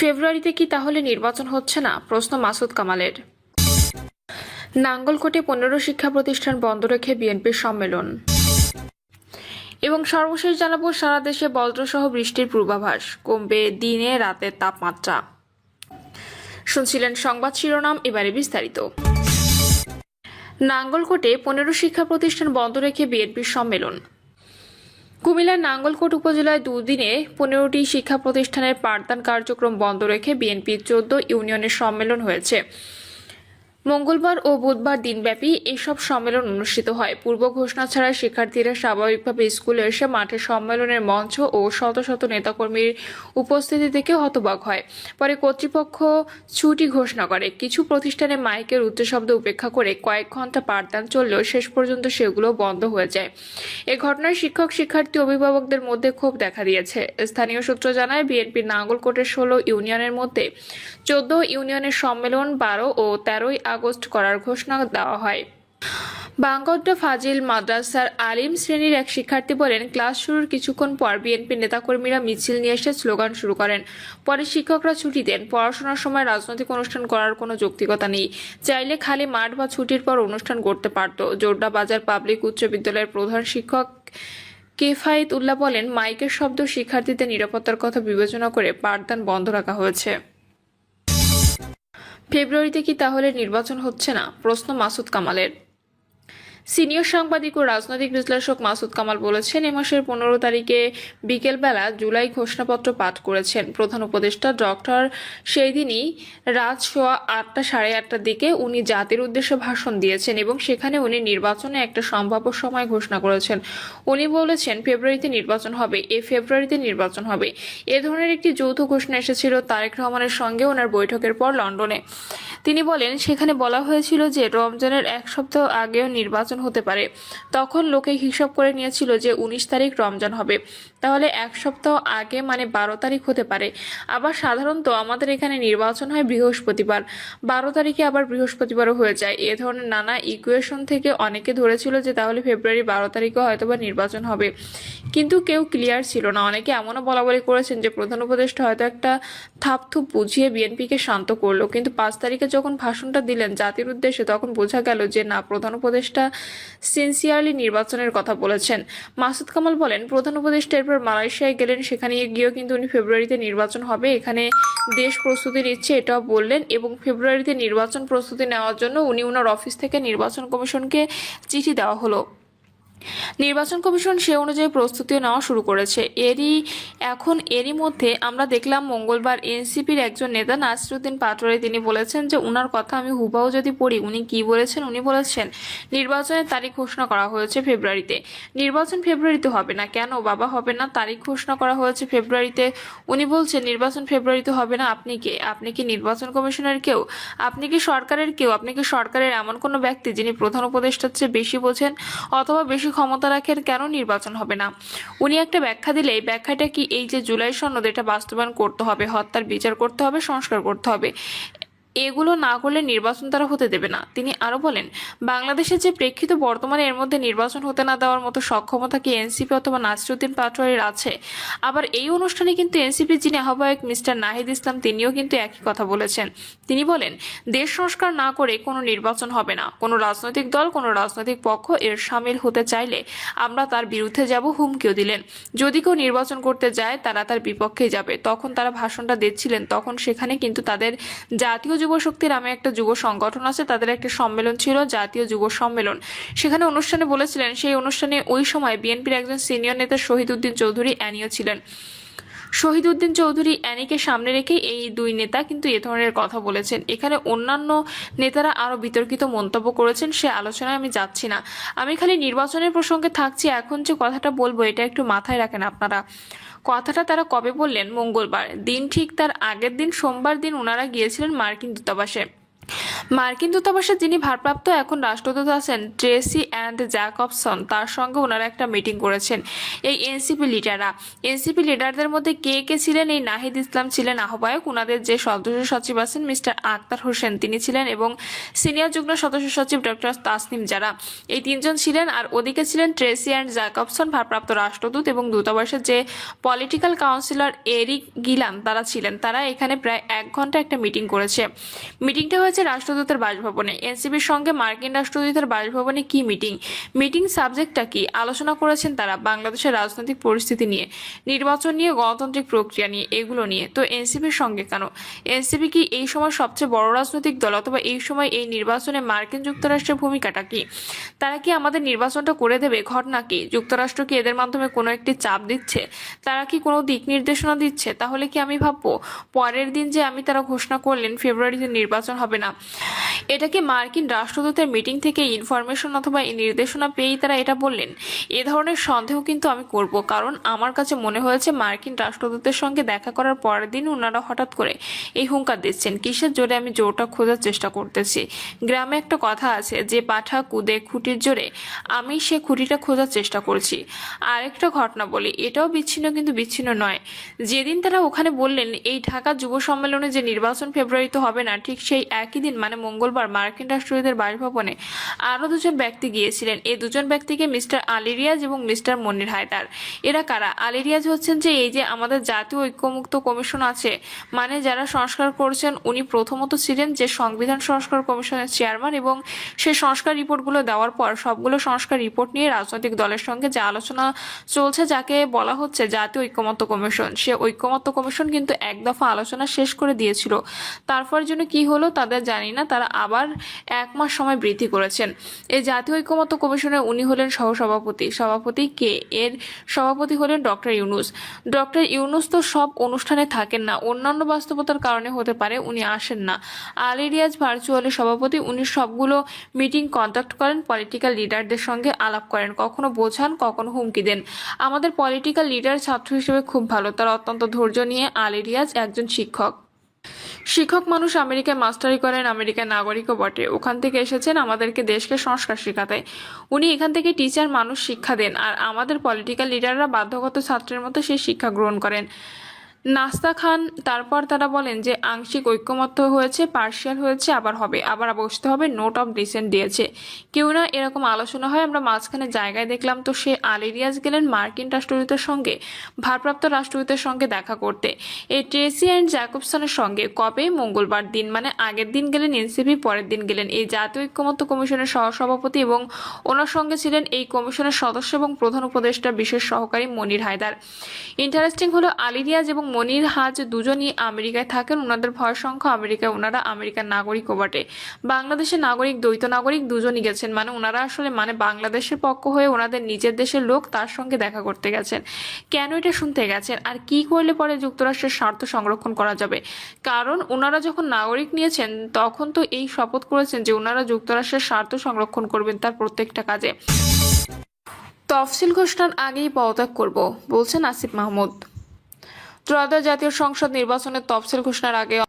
ফেব্রুয়ারিতে কি তাহলে নির্বাচন হচ্ছে না? প্রশ্ন মাসুদ কামালের। নাঙ্গলকোটে পনেরো শিক্ষা প্রতিষ্ঠান বন্ধ রেখে বিএনপির সম্মেলন। এবং সর্বশেষ জানাব, সারা দেশে বজ্রসহ বৃষ্টির পূর্বাভাস। কমবে দিনে রাতের তাপমাত্রা। শুনছিলেন সংবাদ শিরোনাম, এবারে বিস্তারিত। নাঙ্গলকোটে পনেরো শিক্ষা প্রতিষ্ঠান বন্ধ রেখে বিএনপির সম্মেলন। কুমিল্লার নাঙ্গলকোট উপজেলায় দুদিনে পনেরোটি শিক্ষা প্রতিষ্ঠানের পাঠদান কার্যক্রম বন্ধ রেখে বিএনপির চোদ্দ ইউনিয়নের সম্মেলন হয়েছে। মঙ্গলবার ও বুধবার দিনব্যাপী এসব সম্মেলন অনুষ্ঠিত হয়। পূর্ব ঘোষণা ছাড়া শিক্ষার্থীরা স্বাভাবিকভাবে স্কুলে এসে মাঠে সম্মেলনের মঞ্চ ও শত শত নেতাকর্মীর উপস্থিতি দেখে হতবাক হয়। পরে কর্তৃপক্ষ ছুটি ঘোষণা করে। কিছু প্রতিষ্ঠানে মাইকের উচ্চশব্দ উপেক্ষা করে কয়েক ঘণ্টা পাঠদান চললেও শেষ পর্যন্ত সেগুলো বন্ধ হয়ে যায়। এ ঘটনায় শিক্ষক, শিক্ষার্থী, অভিভাবকদের মধ্যে ক্ষোভ দেখা দিয়েছে। স্থানীয় সূত্র জানায়, বিএনপির নাঙ্গলকোটের ষোলো ইউনিয়নের মধ্যে চোদ্দ ইউনিয়নের সম্মেলন বারো ও তেরোই আগস্ট করার ঘোষণা দেওয়া হয়। বাঙ্গড্ডা ফাজিল মাদ্রাসার আলিম শ্রেণির এক শিক্ষার্থী বলেন, ক্লাস শুরুর কিছুক্ষণ পর বিএনপি নেতাকর্মীরা মিছিল নিয়ে এসে স্লোগান শুরু করেন। পরে শিক্ষকরা ছুটি দেন। পড়াশোনার সময় রাজনৈতিক অনুষ্ঠান করার কোনো যৌক্তিকতা নেই। চাইলে খালি মাঠ বা ছুটির পর অনুষ্ঠান করতে পারত। জোড্ডা বাজার পাবলিক উচ্চ বিদ্যালয়ের প্রধান শিক্ষক কেফায়েত উল্লাহ বলেন, মাইকের শব্দ শিক্ষার্থীদের নিরাপত্তার কথা বিবেচনা করে পাঠদান বন্ধ রাখা হয়েছে। ফেব্রুয়ারিতে কি তাহলে নির্বাচন হচ্ছে না? প্রশ্ন মাসুদ কামালের। সিনিয়র সাংবাদিক ও রাজনৈতিক বিশ্লেষক মাসুদ কামাল বলেছেন, এ মাসের পনেরো তারিখে বিকেলবেলা জুলাই ঘোষণাপত্র পাঠ করেছেন। প্রধান উপদেষ্টা ডক্টর সেই দিনই রাত সোয়া আটটা, সাড়ে আটটার দিকে উনি জাতির উদ্দেশ্যে ভাষণ দিয়েছেন এবং সেখানে উনি নির্বাচনে একটা সম্ভাব্য সময় ঘোষণা করেছেন। উনি বলেছেন, ফেব্রুয়ারিতে নির্বাচন হবে, এ ফেব্রুয়ারিতে নির্বাচন হবে। এ ধরনের একটি যৌথ ঘোষণা এসেছিল তারেক রহমানের সঙ্গে ওনার বৈঠকের পর লন্ডনে। তিনি বলেন, সেখানে বলা হয়েছিল যে রমজানের এক সপ্তাহ আগেও নির্বাচন হতে পারে। তখন লোকে হিসাব করে নিয়েছিল যে উনিশ তারিখ রমজান হবে। তাহলে এক সপ্তাহ আগে মানে বারো তারিখ হতে পারে। আবার সাধারণত আমাদের এখানে নির্বাচন হয় বৃহস্পতিবার। বারো তারিখে আবার বৃহস্পতিবারও হয়ে যায়। এ ধরনের নানা ইকুয়েশন থেকে অনেকে ধরেছিল যে তাহলে ফেব্রুয়ারি বারো তারিখে হয়তোবা নির্বাচন হবে। কিন্তু কেউ ক্লিয়ার ছিল না। অনেকে এমনও বলা বলি করেছেন যে প্রধান উপদেষ্টা হয়তো একটা থাপথুপ বুঝিয়ে বিএনপিকে শান্ত করল। কিন্তু পাঁচ তারিখে যখন ভাষণটা দিলেন জাতির উদ্দেশ্যে, তখন বোঝা গেল যে না, প্রধান উপদেষ্টা সিনসিয়ারলি নির্বাচনের কথা বলেছেন। মাসুদ কামাল বলেন, প্রধান উপদেষ্টা এরপর মালয়েশিয়ায় গেলেন সেখানে গিয়েও কিন্তু উনি ফেব্রুয়ারিতে নির্বাচন হবে। এখানে দেশ প্রস্তুতি নিচ্ছে এটাও বললেন এবং ফেব্রুয়ারিতে নির্বাচন প্রস্তুতি নেওয়ার জন্য উনি ওনার অফিস থেকে নির্বাচন কমিশনকে চিঠি দেওয়া হলো। নির্বাচন কমিশন সে অনুযায়ী প্রস্তুতিও নেওয়া শুরু করেছে। এরই, এখন এরই মধ্যে আমরা দেখলাম মঙ্গলবার এনসিপির একজন নেতা নাসিরুদ্দিন পাটোয়ারি, তিনি বলেছেন যে উনার কথা আমি হুবাও যদি পড়ি, উনি কি বলেছেন? উনি বলেছেন, নির্বাচনের তারিখ ঘোষণা করা হয়েছে ফেব্রুয়ারিতে। নির্বাচন ফেব্রুয়ারিতে হবে না কেন? বাবা, হবে না। তারিখ ঘোষণা করা হয়েছে ফেব্রুয়ারিতে। উনি বলছেন, নির্বাচন ফেব্রুয়ারিতে হবে না। আপনি কে? আপনি কি নির্বাচন কমিশনের কেউ? আপনি কি সরকারের কেউ? আপনি কি সরকারের এমন কোনো ব্যক্তি যিনি প্রধান উপদেষ্টার চেয়ে বেশি বোঝেন অথবা বেশি ক্ষমতা রাখেন কেন নির্বাচন হবে না? উনি একটা ব্যাখ্যা দিলে এই ব্যাখ্যাটা কি এই যে জুলাই সনদ, এটা বাস্তবায়ন করতে হবে, হত্যার বিচার করতে হবে, সংস্কার করতে হবে। এগুলো না করলে নির্বাচন তারা হতে দেবে না। তিনি আরও বলেন, বাংলাদেশের যে প্রেক্ষিত বর্তমানে এর মধ্যে নির্বাচন হতে না দেওয়ার মতো সক্ষমতা কি এনসিপি অথবা নাসিরুদ্দিন পাটোয়ারির আছে? আবার এই অনুষ্ঠানে কিন্তু এনসিপি যিনি আহ্বায়ক মিস্টার নাহিদ ইসলাম, তিনিও কিন্তু একই কথা বলেছেন। তিনি বলেন, দেশ সংস্কার না করে কোনো নির্বাচন হবে না। কোনো রাজনৈতিক দল, কোনো রাজনৈতিক পক্ষ এর সামিল হতে চাইলে আমরা তার বিরুদ্ধে যাব হুমকিও দিলেন। যদি কেউ নির্বাচন করতে যায়, তারা তার বিপক্ষে যাবে। তখন তারা ভাষণটা দিচ্ছিলেন, তখন সেখানে কিন্তু তাদের জাতীয় যুব শক্তি নামে একটা যুব সংগঠন আছে, তাদের একটা সম্মেলন ছিল, জাতীয় যুব সম্মেলন। সেখানে অনুষ্ঠানে বলেছিলেন, সেই অনুষ্ঠানে ওই সময় বিএনপির একজন সিনিয়র নেতা শহীদ উদ্দিন চৌধুরী অ্যানিও ছিলেন। শহীদ উদ্দিন চৌধুরী অ্যানিকে সামনে রেখে এই দুই নেতা কিন্তু এ ধরনের কথা বলেছেন। এখানে অন্যান্য নেতারা আরও বিতর্কিত মন্তব্য করেছেন, সে আলোচনায় আমি যাচ্ছি না। আমি খালি নির্বাচনের প্রসঙ্গে থাকছি, এখন যে কথাটা বলব, এটা একটু মাথায় রাখেন আপনারা। কথাটা তারা কবে বললেন মঙ্গলবার? দিন ঠিক তার আগের দিন সোমবার দিন ওনারা গিয়েছিলেন মার্কিন দূতাবাসে। মার্কিন দূতাবাসে যিনি ভারপ্রাপ্ত এখন রাষ্ট্রদূত আছেন, ট্রেসি অ্যান্ড জ্যাকবসন, তার সঙ্গে ওনারা একটা মিটিং করেছেন এই এনসিপি লিডাররা। এনসিপি লিডারদের মধ্যে কে কে ছিলেন? এই নাহিদ ইসলাম ছিলেন আহ্বায়ক ওনাদের যে সদস্য সচিব আছেন মিস্টার আক্তার হোসেন তিনি ছিলেন এবং সিনিয়র যুগ্ম সদস্য সচিব ডক্টর তাসনিম যারা এই তিনজন ছিলেন আর ওদিকে ছিলেন ট্রেসি অ্যান্ড জ্যাকবসন, ভারপ্রাপ্ত রাষ্ট্রদূত এবং দূতাবাসের যে পলিটিক্যাল কাউন্সিলর এরিক গিলান তারা ছিলেন। তারা এখানে প্রায় এক ঘণ্টা একটা মিটিং করেছে। মিটিংটা হয়েছে রাষ্ট্রদূতের বাসভবনে। এনসিপির সঙ্গে মার্কিন রাষ্ট্রদূতের বাসভবনে কি মিটিং? মিটিং সাবজেক্টটা কি? আলোচনা করেছেন তারা বাংলাদেশের রাজনৈতিক পরিস্থিতি নিয়ে, নির্বাচন নিয়ে, গণতান্ত্রিক প্রক্রিয়া নিয়ে, এগুলো নিয়ে। তো এনসিপির সঙ্গে কেন? এনসিপি কি এই সময় সবচেয়ে বড় রাজনৈতিক দল অথবা এই সময় এই নির্বাচনে মার্কিন যুক্তরাষ্ট্রের ভূমিকাটা কি? তারা কি আমাদের নির্বাচনটা করে দেবে? ঘটনা কি? যুক্তরাষ্ট্র কি এদের মাধ্যমে কোনো একটি চাপ দিচ্ছে? তারা কি কোনো দিক নির্দেশনা দিচ্ছে? তাহলে কি আমি ভাববো, পরের দিন যে আমি তারা ঘোষণা করলেন, ফেব্রুয়ারিতে নির্বাচন হবে না। এটা কি মার্কিন রাষ্ট্রদূতের মিটিং থেকে ইনফরমেশন অথবা নির্দেশনা পেয়েই তারা এটা বললেন। এ ধরনের সন্দেহ কিন্তু আমি করব, কারণ আমার কাছে মনে হয়েছে মার্কিন রাষ্ট্রদূতের সঙ্গে দেখা করার পরের দিন ওনারা হঠাৎ করে এই হুঙ্কার দিচ্ছেন, কিসের জোরে আমি জোরটা খোঁজার চেষ্টা করতেছি। গ্রামে একটা কথা আছে, যে পাঠা কুদে খুঁটির জোরে আমি সে খুঁটিটা খোঁজার চেষ্টা করছি। আরেকটা ঘটনা বলি, এটাও বিচ্ছিন্ন কিন্তু বিচ্ছিন্ন নয়। যেদিন তারা ওখানে বললেন, এই ঢাকা যুব সম্মেলনে যে নির্বাচন ফেব্রুয়ারিতে হবে না, ঠিক সেই একই দিন মানে মঙ্গলবার মার্কিন রাষ্ট্রদূতের বাসভবনে আরও দুজন ব্যক্তি গিয়েছিলেন। এই দুজন ব্যক্তিকে মিস্টার আলিরিয়াজ এবং মিস্টার মনির হায়দার। এরা কারা? আলিরিয়াজ হচ্ছেন যে এই যে আমাদের জাতীয় ঐক্যমুক্ত কমিশন আছে মানে যারা সংস্কার করছেন উনি প্রথমত ছিলেন যে সংবিধান সংস্কার কমিশনের চেয়ারম্যান এবং সেই সংস্কার রিপোর্টগুলো দেওয়ার পর সবগুলো সংস্কার রিপোর্ট নিয়ে রাজনৈতিক দলের সঙ্গে যে আলোচনা চলছে, যাকে বলা হচ্ছে জাতীয় ঐক্যমত্য কমিশন, সে ঐক্যমত্য কমিশন কিন্তু এক দফা আলোচনা শেষ করে দিয়েছিল। তারপর জন্য কি হলো তাদের জানি না। তারা আবার এক মাস সময় বৃদ্ধি করেছেন। এই জাতীয় ঐক্যমত্য কমিশনের উনি হলেন সহসভাপতি। সভাপতি কে? এর সভাপতি হলেন ডক্টর ইউনুস। ডক্টর ইউনুস তো সব অনুষ্ঠানে থাকেন না। অন্যান্য বাস্তবতার কারণে হতে পারে উনি আসেন না। আলী রিয়াজ ভার্চুয়ালি সভাপতি, উনি সবগুলো মিটিং কন্ডাক্ট করেন পলিটিক্যাল লিডারদের সঙ্গে আলাপ করেন। কখনো বোঝান, কখনো হুমকি দেন। আমাদের পলিটিক্যাল লিডার ছাত্র হিসেবে খুব ভালো। তার অত্যন্ত ধৈর্য নিয়ে আলী রিয়াজ একজন শিক্ষক। শিক্ষক মানুষ আমেরিকায় মাস্টারি করেন, আমেরিকার নাগরিকও বটে। ওখান থেকে এসেছেন আমাদেরকে দেশকে সংস্কার শেখাতে। উনি এখান থেকে টিচার মানুষ শিক্ষা দেন, আর আমাদের পলিটিক্যাল লিডাররা বাধ্যগত ছাত্রের মতো সেই শিক্ষা গ্রহণ করেন। নাস্তা খান, তারপর তারা বলেন যে আংশিক ঐক্যমত্য হয়েছে, পার্শিয়াল হয়েছে, আবার হবে। আবার বসতে হবে, নোট অফ ডিসেন্ট দিয়েছে। কেউ না এরকম আলোচনা হয়, আমরা মাঝখানে জায়গায় দেখলাম তো সে আলিরিয়াজ গেলেন মার্কিন রাষ্ট্রদূতের সঙ্গে, ভারপ্রাপ্ত রাষ্ট্রদূতের সঙ্গে দেখা করতে। এই ট্রেসি অ্যান্ড জ্যাকবসনের সঙ্গে কবে? মঙ্গলবার দিন মানে আগের দিন গেলেন এনসিপি, পরের দিন গেলেন এই জাতীয় ঐক্যমত্য কমিশনের সহসভাপতি এবং ওনার সঙ্গে ছিলেন এই কমিশনের সদস্য এবং প্রধান উপদেষ্টা বিশেষ সহকারী মনির হায়দার। ইন্টারেস্টিং হলো আলিরিয়াজ এবং মনির হাজ দুজনই আমেরিকায় থাকেন। ওনাদের ভয় সংখ্যা আমেরিকায় ওনারা আমেরিকার নাগরিকও বটে। বাংলাদেশের নাগরিক, দ্বৈত নাগরিক দুজনই গেছেন। মানে ওনারা আসলে মানে বাংলাদেশের পক্ষ হয়ে ওনাদের নিজের দেশের লোক তার সঙ্গে দেখা করতে গেছেন। কেন এটা শুনতে গেছেন? আর কি করলে পরে যুক্তরাষ্ট্রের স্বার্থ সংরক্ষণ করা যাবে? কারণ ওনারা যখন নাগরিক নিয়েছেন, তখন তো এই শপথ করেছেন যে ওনারা যুক্তরাষ্ট্রের স্বার্থ সংরক্ষণ করবেন তার প্রত্যেকটা কাজে। তফসিল ঘোষণার আগেই পদত্যাগ করব, বলছেন আসিফ মাহমুদ। ত্রয়োদশ জাতীয় সংসদ নির্বাচনের তফসিল ঘোষণার আগে